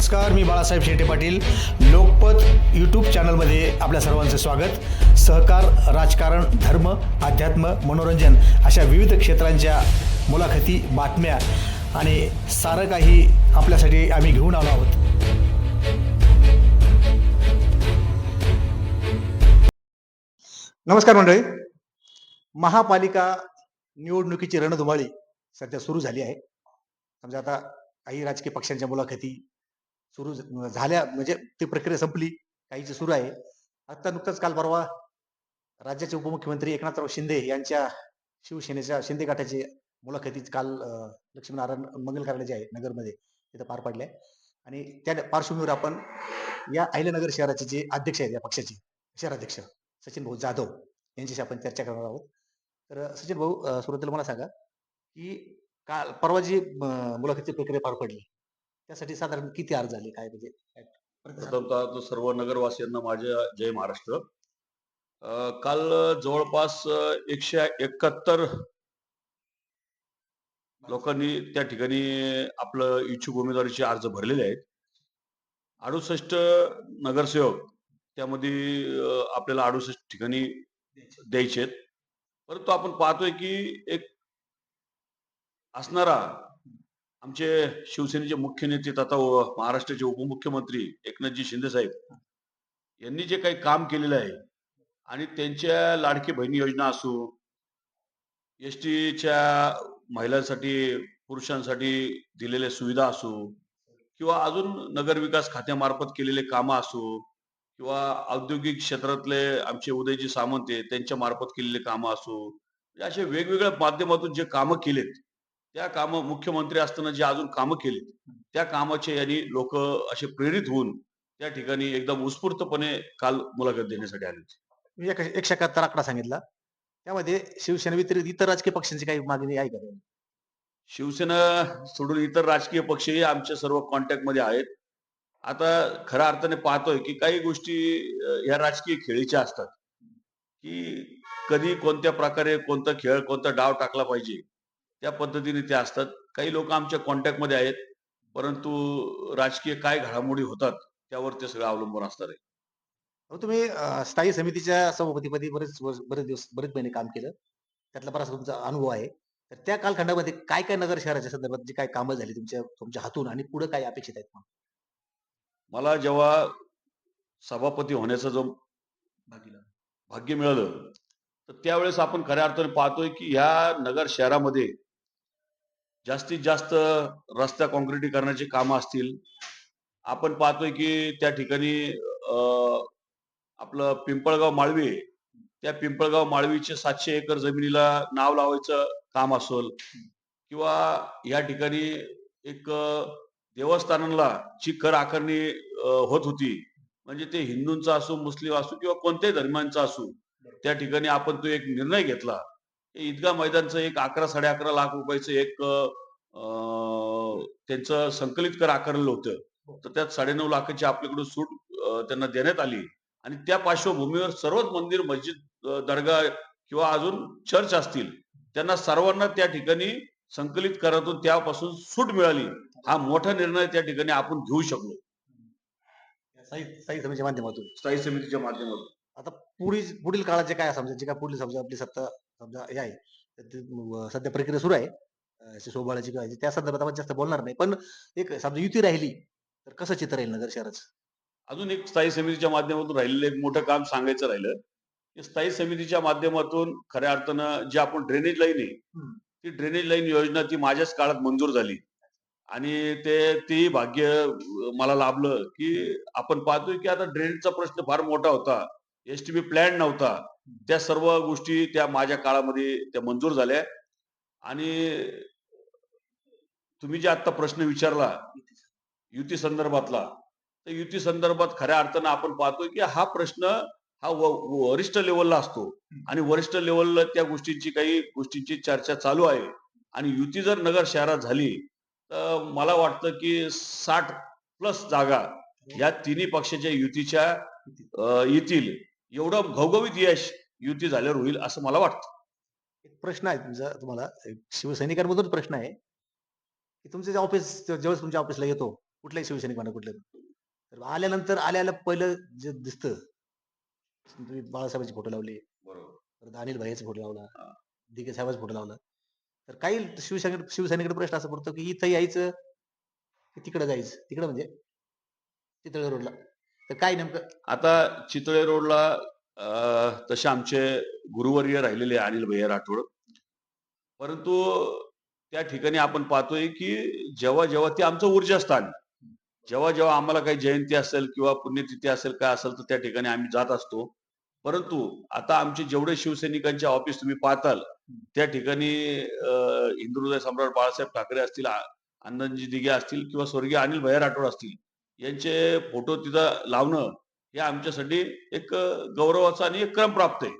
नमस्कार मी बाळासाहेब शेटे पाटील. लोकपत यूट्यूब चॅनलमध्ये आपल्या सर्वांचं स्वागत. सहकार राजकारण धर्म अध्यात्म मनोरंजन अशा विविध क्षेत्रांच्या मुलाखती बातम्या आणि सारं काही आपल्यासाठी आम्ही घेऊन आलो आहोत. नमस्कार मंडळी. महापालिका निवडणुकीची रणधुमाळी सध्या सुरू झाली आहे. समजा आता काही राजकीय पक्षांच्या मुलाखती सुरू झाल्या म्हणजे ती प्रक्रिया संपली काहीची सुरू आहे. आता नुकतंच काल परवा राज्याचे उपमुख्यमंत्री एकनाथराव शिंदे यांच्या शिवसेनेच्या शिंदे गटाचे मुलाखती काल लक्ष्मीनारायण मंगल कार्यालय जे आहे नगरमध्ये तिथं पार पडल्या. आणि त्या पार्श्वभूमीवर आपण या अहिल्यानगर शहराचे जे अध्यक्ष आहेत या पक्षाचे शहराध्यक्ष सचिन भाऊ जाधव यांच्याशी आपण चर्चा करणार आहोत. तर सचिन भाऊ सुरुवातीला मला सांगा की काल परवा जी मुलाखतीची प्रक्रिया पार पडली त्यासाठी साधारण किती अर्ज झाले? काय म्हणजे? प्रथमतः तो सर्व नगरवासियांना माझ्या जय महाराष्ट्र. काल जवळपास एकशे एकाहत्तर लोकांनी त्या ठिकाणी आपलं इच्छुक उमेदवारीचे अर्ज भरलेले आहेत. अडुसष्ट नगरसेवक त्यामध्ये आपल्याला अडुसष्ट ठिकाणी द्यायचे. आहेत परंतु आपण पाहतोय की एक असणारा आमचे शिवसेनेचे मुख्य नेते तथा महाराष्ट्राचे उपमुख्यमंत्री एकनाथजी शिंदे साहेब यांनी जे काही काम केलेलं आहे आणि त्यांच्या लाडकी बहिणी योजना असो एस टीच्या महिलांसाठी पुरुषांसाठी दिलेल्या सुविधा असो किंवा अजून नगरविकास खात्यामार्फत केलेले कामं असो किंवा औद्योगिक क्षेत्रातले आमचे उदयजी सामंत आहे त्यांच्या मार्फत केलेले कामं असो म्हणजे असे वेगवेगळ्या माध्यमातून जे कामं केलेत त्या कामं मुख्यमंत्री असताना जे अजून कामं केलीत त्या कामाचे यांनी लोक असे प्रेरित होऊन त्या ठिकाणी एकदम उत्स्फूर्तपणे काल मुलाखत देण्यासाठी आले होते. मी एक एकशे एकाहत्तर आकडा सांगितला. त्यामध्ये शिवसेना व्यतिरिक्त इतर राजकीय पक्षांची काही मागणी आहे का? शिवसेना सोडून इतर राजकीय पक्षही आमच्या सर्व कॉन्टॅक्टमध्ये आहेत. आता खऱ्या अर्थाने पाहतोय की काही गोष्टी ह्या राजकीय खेळीच्या असतात. की कधी कोणत्या प्रकारे कोणता खेळ कोणता डाव टाकला पाहिजे त्या पद्धतीने ते असतात. काही लोक आमच्या कॉन्टॅक्टमध्ये आहेत परंतु राजकीय काय घडामोडी होतात त्यावर ते सगळं अवलंबून असणार आहे. तुम्ही स्थायी समितीच्या सभापतीपदी बरेच बरेच दिवस बरेच महिने काम केलं. त्यातला बराच तुमचा अनुभव आहे. तर त्या कालखंडामध्ये काय काय नगर शहराच्या संदर्भात जी काय कामं झाली तुमच्या तुमच्या हातून आणि पुढे काय अपेक्षित आहेत? मला जेव्हा सभापती होण्याचा जो भाग्य मिळालं तर त्यावेळेस आपण खऱ्या अर्थाने पाहतोय की ह्या नगर शहरामध्ये जास्तीत जास्त रस्त्या काँक्रिटीकरणाची कामं असतील. आपण पाहतोय की त्या ठिकाणी आपलं पिंपळगाव माळवी त्या पिंपळगाव माळवीचे सातशे एकर जमिनीला नाव लावायचं काम असेल किंवा या ठिकाणी एक देवस्थानांना ची कर आकारणी होत होती म्हणजे ते हिंदूंचा असो मुस्लिम असो किंवा कोणत्याही धर्मांचा असो त्या ठिकाणी आपण तो एक निर्णय घेतला. हे ईदगाह मैदानचं एक अकरा साडे अकरा लाख रुपयाचं एक अं, त्यांचं संकलित कर आकारलेलं होतं. तर त्यात साडेनऊ लाखाची आपल्याकडून सूट त्यांना देण्यात आली. आणि त्या पार्श्वभूमीवर सर्वच मंदिर मस्जिद दर्गा किंवा अजून चर्च असतील त्यांना सर्वांना त्या ठिकाणी संकलित करातून त्यापासून सूट मिळाली. हा मोठा निर्णय त्या ठिकाणी आपण घेऊ शकलो. स्थायी स्थायी समितीच्या माध्यमातून. स्थायी समितीच्या माध्यमातून. आता पुढील पुढील काळाचे काय समजा जे काय पुढील समजा आपली सत्ता समजा हे आहे. तर ते, अं, सध्या प्रक्रिया सुरू आहे. अं, याची सोबळाची किंवा याची, त्या संदर्भात आपण जास्त बोलणार नाही. पण एक समजा युती राहिली तर कसं चित्र राहील नगर शहराचं? अजून एक स्थायी समितीच्या माध्यमातून राहिलेलं एक मोठं काम सांगायचं राहिलं की स्थायी समितीच्या माध्यमातून खऱ्या अर्थानं जी आपण ड्रेनेज लाईन आहे हम्म. ती ड्रेनेज लाईन योजना ती माझ्याच काळात मंजूर झाली. आणि ते ती भाग्य अं, मला लाभलं की आपण पाहतोय की आता ड्रेनेजचा प्रश्न फार मोठा होता. एस टी बी प्लॅन नव्हता. त्या सर्व गोष्टी त्या माझ्या काळामध्ये त्या मंजूर झाल्या. आणि तुम्ही जे आता प्रश्न विचारला युती संदर्भातला तर युती संदर्भात खऱ्या अर्थानं आपण पाहतोय की हा प्रश्न हा वरिष्ठ लेवलला असतो. आणि वरिष्ठ लेवलला त्या गोष्टींची काही गोष्टींची चर्चा चालू आहे. आणि युती जर नगर शहरात झाली तर मला वाटतं की साठ प्लस जागा या तिन्ही पक्षाच्या युतीच्या येतील. एवढं घवघवीत यश युती झाल्यावर होईल असं मला वाटतं. एक प्रश्न आहे तुमचा तुम्हाला. एक शिवसैनिकांमधून प्रश्न आहे. की तुमचं जे ऑफिस ज्यावेळेस तुमच्या ऑफिसला येतो कुठल्याही शिवसैनिक म्हणा कुठलं तर आल्यानंतर आल्याला पहिलं जे दिसतं तुम्ही बाळासाहेबांचे फोटो लावले. बरोबर. अनिल भाईचे फोटो लावला. दिगे साहेबांचा फोटो लावला. तर काही शिवसैनिक शिवसैनिकडे प्रश्न असा पडतो की इथं यायचं की तिकडे जायचं. तिकडे म्हणजे चितळे रोडला. तर काय नेमकं? आता चितळे रोडला अं, तसे आमचे गुरुवर्य राहिलेले अनिल भैया राठोड. परंतु त्या ठिकाणी आपण पाहतोय की जेव्हा जेव्हा ते आमचं ऊर्जास्थान जेव्हा जेव्हा आम्हाला काही जयंती असेल किंवा पुण्यतिथी असेल काय असेल तर त्या ठिकाणी आम्ही जात असतो. परंतु आता आमचे जेवढे शिवसैनिकांचे ऑफिस तुम्ही पाहताल त्या ठिकाणी अं, हिंदुहृदय सम्राट बाळासाहेब ठाकरे असतील आनंदजी दिघे असतील किंवा स्वर्गीय अनिल भैया राठोड असतील यांचे फोटो तिथं लावणं हे आमच्यासाठी एक गौरवाचा आणि एक क्रम प्राप्त आहे.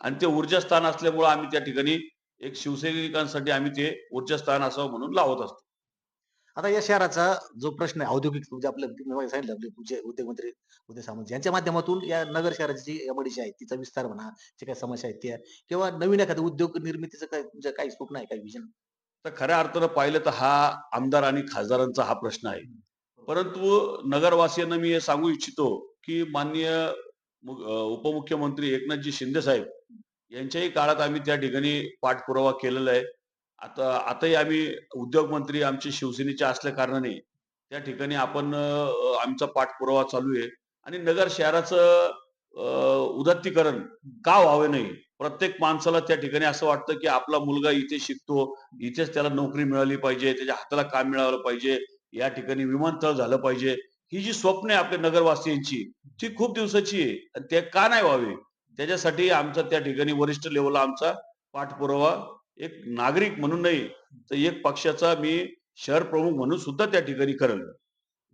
आणि ते ऊर्जास्थान असल्यामुळे आम्ही त्या ठिकाणी एक शिवसैनिकांसाठी आम्ही ते ऊर्जास्थान असावं म्हणून लावत असतो. आता या शहराचा जो प्रश्न आहे औद्योगिक म्हणजे आपलं तुम्ही मागे सांगितलं आपले उद्योगमंत्री उदय सामंत यांच्या माध्यमातून या नगर शहराची जी एमआयडीसी आहे तिचा विस्तार म्हणा जे काही समस्या आहेत त्या किंवा नवीन एखादं उद्योग निर्मितीचं काय तुमचं काही स्वप्न आहे काही विजन तर खऱ्या अर्थानं पाहिलं तर हा आमदार आणि खासदारांचा हा प्रश्न आहे. परंतु नगरवासियांना मी हे सांगू इच्छितो की माननीय उपमुख्यमंत्री एकनाथजी शिंदे साहेब यांच्याही काळात आम्ही त्या ठिकाणी पाठपुरावा केलेला आहे. आता आताही आम्ही उद्योग मंत्री आमचे शिवसेनेचे असल्या कारणाने त्या ठिकाणी आपण आमचा पाठपुरावा चालू आहे. आणि नगर शहराचं उदत्तीकरण उदात्तीकरण का व्हावे नाही? प्रत्येक माणसाला त्या ठिकाणी असं वाटतं की आपला मुलगा इथे शिकतो इथेच त्याला नोकरी मिळाली पाहिजे त्याच्या हाताला काम मिळालं पाहिजे या ठिकाणी विमानतळ झालं पाहिजे. ही जी स्वप्न आहे आपल्या नगरवासियांची ती खूप दिवसाची आहे. आणि ते का नाही व्हावे? त्याच्यासाठी आमचा त्या ठिकाणी वरिष्ठ लेवलला आमचा पाठपुरावा एक नागरिक म्हणून नाही तर एक पक्षाचा मी शहर प्रमुख म्हणून सुद्धा त्या ठिकाणी करेल.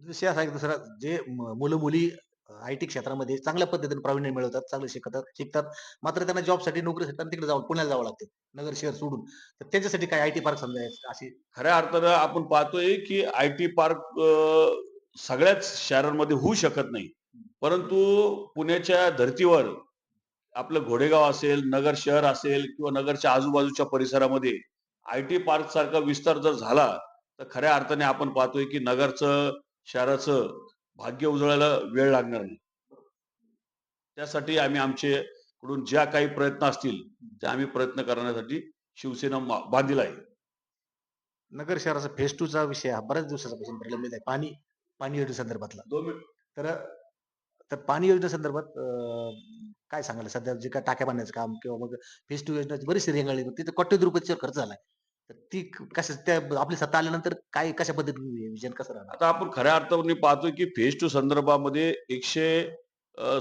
जसे असा सर जे मुलं मुली आय टी क्षेत्रामध्ये चांगल्या पद्धतीने प्रावीण्य मिळवतात चांगले शिकतात शिकतात. मात्र त्यांना जॉबसाठी नोकरीसाठी त्यांना तिकडे जाऊन पुण्याला जावं लागते नगर शहर सोडून. तर त्याच्यासाठी काय आय टी पार्क समजा अशी? खऱ्या अर्थानं आपण पाहतोय की आय टी पार्क सगळ्याच शहरांमध्ये होऊ शकत नाही. परंतु पुण्याच्या धर्तीवर आपलं घोडेगाव असेल नगर शहर असेल किंवा नगरच्या आजूबाजूच्या परिसरामध्ये आय टी पार्क सारखा विस्तार जर झाला तर खऱ्या अर्थाने आपण पाहतोय की नगरचं शहराचं भाग्य उजळायला वेळ लागणार नाही. त्यासाठी आम्ही आमचे कडून ज्या काही प्रयत्न असतील ते आम्ही प्रयत्न करण्यासाठी शिवसेना बांधील आहे. नगर शहराचा फेज टू चा विषय हा बऱ्याच दिवसापासून प्रलंबित आहे. पाणी पाणी योजने संदर्भातला. दोन मिनिट. तर तर पाणी योजने संदर्भात काय सांगाल सध्या जे काय टाक्या बांधण्याचं काम किंवा मग फेज टू योजनेची बरीचशी रेंगाळली तिथे कोट्यवधी रुपयाचा खर्च झालाय. तर ती कशा त्या आपली सत्ता आल्यानंतर काय कशा पद्धतीने विजन कसं राहणार? आता आपण खऱ्या अर्थाने पाहतोय की फेज टू संदर्भामध्ये एकशे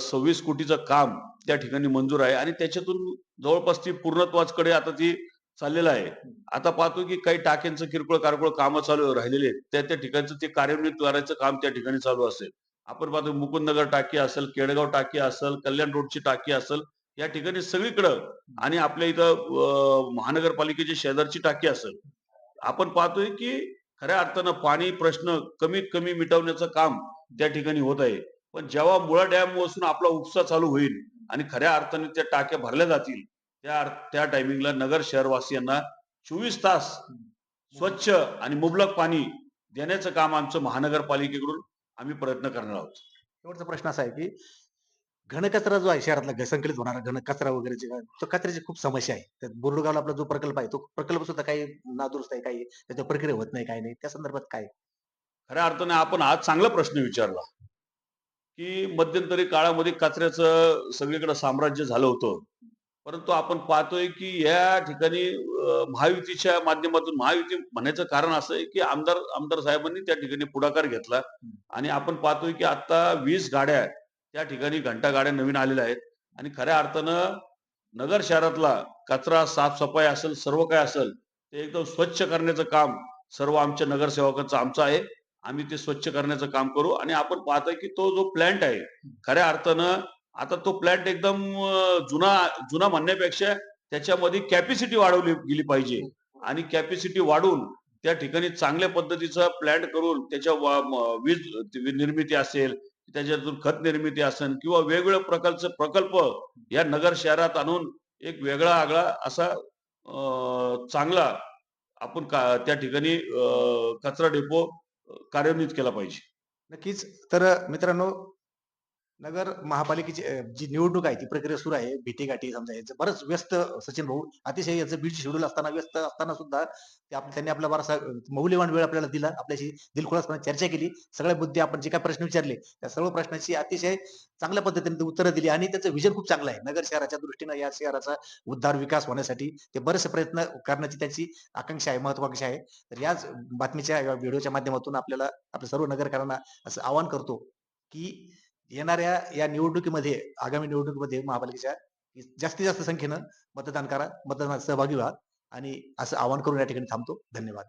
सव्वीस कोटीचं काम त्या ठिकाणी मंजूर आहे आणि त्याच्यातून जवळपास ती पूर्णत्वाकडे आता ती चाललेलं आहे. आता पाहतोय की काही टाक्यांचं किरकोळ कारकोळ कामं चालू राहिलेले आहेत. त्या त्या ठिकाणचं ते कार्यान्वित करायचं काम त्या ठिकाणी चालू असेल. आपण पाहतो मुकुंदनगर टाकी असेल केडगाव टाकी असेल कल्याण रोडची टाकी असेल या ठिकाणी सगळीकडं आणि आपल्या इथं महानगरपालिकेची शेजारची टाकी असेल आपण पाहतोय की खऱ्या अर्थानं पाणी प्रश्न कमीत कमी मिटवण्याचं काम त्या ठिकाणी होत आहे. पण जेव्हा मुळा डॅमपासून आपला उपसा चालू होईल आणि खऱ्या अर्थाने त्या टाक्या भरल्या जातील त्या त्या टायमिंगला नगर शहरवासियांना चोवीस तास स्वच्छ आणि मुबलक पाणी देण्याचं काम आमचं महानगरपालिकेकडून आम्ही प्रयत्न करणार आहोत. शेवटचा प्रश्न असा आहे की घनकचरा जो आहे शहरातला घ- संकलित होणारा घन कचरा वगैरे जे तो कचऱ्याची खूप समस्या आहे. तर बोरडगावला आपला जो प्रकल्प आहे तो प्रकल्प सुद्धा काही नादुरुस्त आहे काही त्याच्या प्रक्रिया होत नाही काही नाही. त्या संदर्भात काय? खऱ्या अर्थाने आपण आज चांगला प्रश्न विचारला की मध्यंतरी काळामध्ये कचऱ्याचं सगळीकडे साम्राज्य झालं होतं. परंतु आपण पाहतोय की या ठिकाणी अं, महायुतीच्या माध्यमातून महायुती म्हणायचं कारण असं आहे की आमदार आमदार साहेबांनी त्या ठिकाणी पुढाकार घेतला. आणि आपण पाहतोय की आता वीस गाड्या त्या ठिकाणी घंटा गाड्या नवीन आलेल्या आहेत. आणि खऱ्या अर्थानं नगर शहरातला कचरा साफसफाई असेल सर्व काय असेल ते एकदम स्वच्छ करण्याचं काम सर्व आमच्या नगरसेवकांचं आमचं आहे. आम्ही ते स्वच्छ करण्याचं काम करू. आणि आपण पाहतोय की तो जो प्लॅन्ट आहे खऱ्या अर्थानं आता तो प्लॅन्ट एकदम जुना जुना म्हणण्यापेक्षा त्याच्यामध्ये कॅपॅसिटी वाढवली गेली पाहिजे. आणि कॅपॅसिटी वाढवून त्या ठिकाणी चांगल्या पद्धतीचा प्लॅन्ट करून त्याच्या वीज वीज निर्मिती असेल त्याच्यातून खत निर्मिती असन किंवा वेगवेगळ्या प्रकारचे प्रकल्प या नगर शहरात आणून एक वेगळा आगळा असा चांगला आपण का त्या ठिकाणी कचरा डेपो कार्यान्वित केला पाहिजे. नक्कीच. तर मित्रांनो नगर महापालिकेची जी निवडणूक आहे ती प्रक्रिया सुरू आहे भेटीगाठी समजा याचं बरंच व्यस्त सचिन भाऊ अतिशय याचं बिल शेड्यूल असताना व्यस्त असताना सुद्धा ते आप- त्यांनी आपला बराचसा मौल्यवान वेळ आपल्याला दिला आपल्याशी दिलखुलासपणे चर्चा केली. सगळ्या मुद्दे आपण जे काही प्रश्न विचारले त्या सर्व प्रश्नांची अतिशय चांगल्या पद्धतीने ते उत्तरं दिली आणि त्याचं विजन खूप चांगलं आहे. नगर शहराच्या दृष्टीनं या शहराचा उद्धार विकास होण्यासाठी ते बरेचसे प्रयत्न करण्याची त्यांची आकांक्षा आहे महत्वाकांक्षा आहे. तर याच बातमीच्या या व्हिडिओच्या माध्यमातून आपल्याला आपल्या सर्व नगरकरांना असं आवाहन करतो की येणाऱ्या या निवडणुकीमध्ये आगामी निवडणुकीमध्ये महापालिकेच्या जास्तीत जास्त संख्येनं मतदान करा मतदानात सहभागी व्हा आणि असं आवाहन करून या ठिकाणी थांबतो. धन्यवाद.